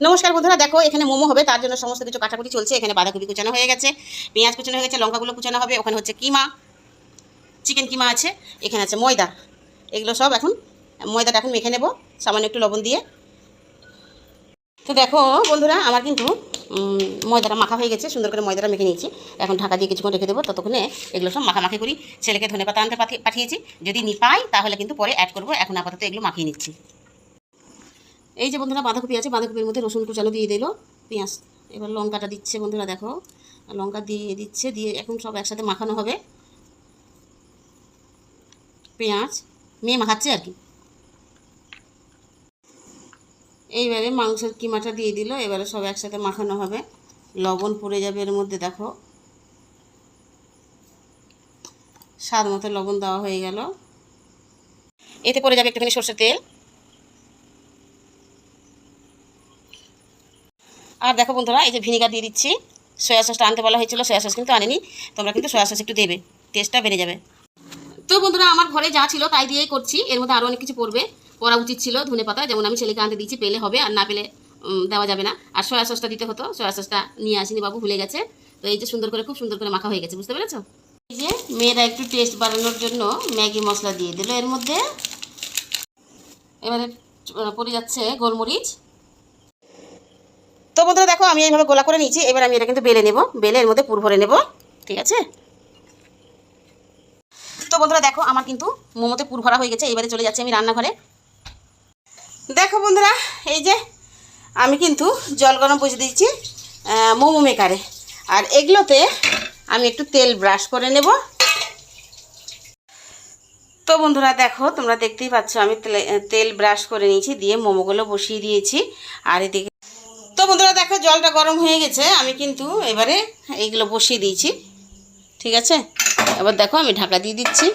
নমস্কার বন্ধুরা, দেখো এখানে মোমো হবে, তার জন্য সমস্ত কিছু কাটাকুটি চলছে, এখানে বাঁধাকপি কুচানো হয়ে গেছে, পেঁয়াজ কুচানো হয়ে গেছে, লঙ্কাগুলো কুচানো হবে, ওখানে হচ্ছে কিমা, চিকেন কিমা আছে, এখানে আছে ময়দা, এগুলো সব এখন, ময়দাটা এখন মেখে নেব, সামান্য একটু লবণ দিয়ে। তো দেখো বন্ধুরা, আমার কিন্তু ময়দাটা মাখা হয়ে গেছে, সুন্দর করে ময়দাটা মেখে নিয়েছি, এখন ঢাকা দিয়ে কিছুক্ষণ রেখে দেবো, ততক্ষণে এগুলো সব মাখামাখি করি, ছেলেকে ধনে পাতা আনতে পাঠিয়ে- পাঠিয়েছি, যদি নি পাই, তাহলে কিন্তু পরে অ্যাড করব, এখন আপাতত এগুলো মাখিয়ে নিচ্ছি। এই যে বন্ধুরা বাঁধাকপি আছে, বাঁধাকপির মধ্যে রসুন কুচানো দিয়ে দিল, পেঁয়াজ। এবার লঙ্কাটা দিচ্ছে বন্ধুরা দেখো। লঙ্কা দিয়ে দিচ্ছে, দিয়ে এখন সব একসাথে মাখানো হবে। পেঁয়াজ, মেয়ে মাখাচ্ছে আর কি। এইবারে মাংসের কিমাটা দিয়ে দিল, এবারে সব একসাথে মাখানো হবে। লবণ পড়ে যাবে এর মধ্যে, দেখো। স্বাদ মতো লবণ দেওয়া হয়ে গেল। এতে পড়ে যাবে একটুখানি সর্ষের তেল। আর দেখো বন্ধুরা, এই যে ভিনিগার দিয়ে দিচ্ছি। সয়া সসটা আনতে বলা হয়েছিল সয়া সস কিন্তু আনেনি। তোমরা কিন্তু সয়া সস একটু দেবে টেস্টটা বেড়ে যাবে। তো বন্ধুরা, আমার ঘরে যা ছিল তাই দিয়েই করছি। এর মধ্যে আরও অনেক কিছু পড়বে। করা উচিত ছিল ধনে পাতা, যেমন আমি ছেলেকে আনতে দিচ্ছি পেলে হবে, আর না পেলে দেওয়া যাবে না। আর সয়া সসটা দিতে হতো সয়া সসটা নিয়ে আসিনি বাবু, ভুলে গেছে। তো এই যে সুন্দর করে, খুব সুন্দর করে মাখা হয়ে গেছে, বুঝতে পেরেছ? এই যে মেয়েরা একটু টেস্ট বাড়ানোর জন্য ম্যাগি মশলা দিয়ে দিল। এর মধ্যে এবারে পড়ে যাচ্ছে গোলমরিচ। তো বন্ধুরা দেখো, আমি এইভাবে গোলা করে নিয়েছি। এবার আমি এটা কিন্তু বেলে নেব। বেলে এর মধ্যে পুর ভরে নেব। ঠিক আছে? তো বন্ধুরা দেখো, আমার কিন্তু মোমোতে পুর ভরা হয়ে গেছে। এবারে চলে যাচ্ছি আমি রান্নাঘরে। দেখো বন্ধুরা, এই যে আমি কিন্তু জল গরম বসে দিয়েছি মোমো মেকারে আর এগুলোতে আমি একটু তেল ব্রাশ করে নেব। তো বন্ধুরা দেখো, তোমরা দেখতেই পাচ্ছ, আমি তেলে- ব্রাশ করে নিয়েছি, দিয়ে মোমোগুলো বসিয়ে দিয়েছি। আর এদিকে বন্ধুরা দেখো, জলটা গরম হয়ে গেছে। আমি কিন্তু এবারে এইগুলো বসিয়ে দিয়েছি। ঠিক আছে? এবার দেখো, আমি ঢাকা দিয়ে দিচ্ছি।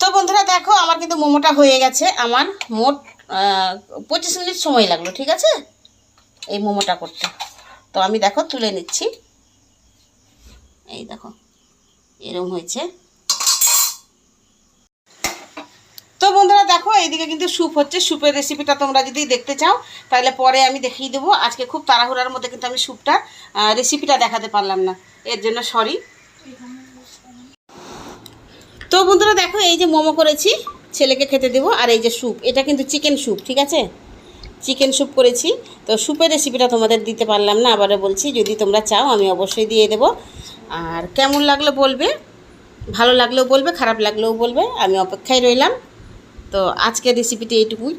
তো বন্ধুরা দেখো, আমার কিন্তু মোমোটা হয়ে গেছে। আমার মোট পঁচিশ মিনিট সময় লাগল, ঠিক আছে? এই মোমোটা করতে। তো আমি দেখো, তুলে নিচ্ছি। এই দেখো এরকম হয়েছে তো বন্ধুরা দেখো এইদিকে কিন্তু স্যুপ হচ্ছে স্যুপের রেসিপিটা তোমরা যদি দেখতে চাও, তাহলে পরে আমি দেখিয়ে দেবো। আজকে খুব তাড়াহুড়ার মধ্যে কিন্তু আমি স্যুপটা রেসিপিটা দেখাতে পারলাম না। এর জন্য সরি তো বন্ধুরা দেখো, এই যে মোমো করেছি, ছেলেকে খেতে দেবো, আর এই যে স্যুপ এটা কিন্তু চিকেন স্যুপ ঠিক আছে? চিকেন স্যুপ করেছি। তো স্যুপের রেসিপিটা তোমাদের দিতে পারলাম না, আবারও বলছি, যদি তোমরা চাও, আমি অবশ্যই দিয়ে দেবো। আর কেমন লাগল বলবে? ভালো লাগলেও বলবে, খারাপ লাগলেও বলবে, আমি অপেক্ষায় রইলাম। তো আজকের রেসিপিটি এইটুকুই।